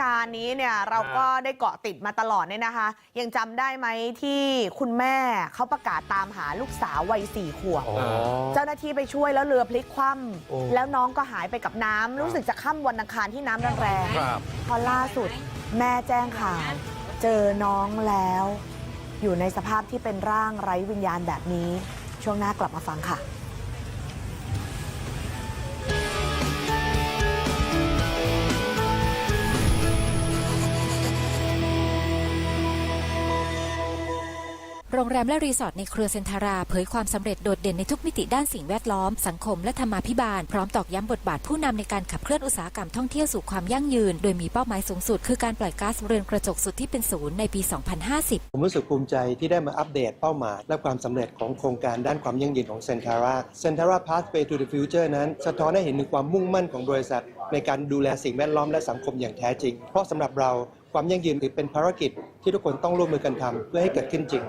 การณ์นี้เนี่ยเราก็ได้เกาะติดมาตลอดเนี่ยนะคะ ยังจำได้ไหมที่คุณแม่เขาประกาศตามหาลูกสาววัยสี่ขวบ อ๋อ เจ้าหน้าที่ไปช่วยแล้วเรือพลิกคว่โอ้ำแล้วน้องก็หายไปกับน้ำรู้สึกจะค่ำวันอังคารที่น้ำแรงครับ ๆพอล่าสุดแม่แจ้งข่าวเจอน้องแล้ว อยู่ในสภาพที่เป็นร่างไร้วิญญาณแบบนี้ ช่วงหน้ากลับมาฟังค่ะ โรงแรมและรีสอร์ทในเครือเซนทาราเผยความสำเร็จโดดเด่นในทุกมิติด้านสิ่งแวดล้อม สังคมและธรรมาภิบาล พร้อมตอกย้ำบทบาทผู้นำในการขับเคลื่อนอุตสาหกรรมท่องเที่ยวสู่ความยั่งยืน โดยมีเป้าหมายสูงสุด คือการปล่อยก๊าซเรือนกระจกสุดที่เป็นศูนย์ในปี 2050 ผมรู้สึกภูมิใจที่ได้มาอัปเดตเป้าหมาย และความสำเร็จของโครงการด้านความยั่งยืนของ Centara Centara Pathway to the Future นั้น สะท้อนให้เห็นถึงความมุ่งมั่นของบริษัท ในการดูแลสิ่งแวดล้อมและสังคมอย่างแท้จริง เพราะสำหรับเรา ความยั่งยืนถือเป็นภารกิจที่ทุกคนต้องร่วมมือกันทำเพื่อให้เกิดขึ้นจริง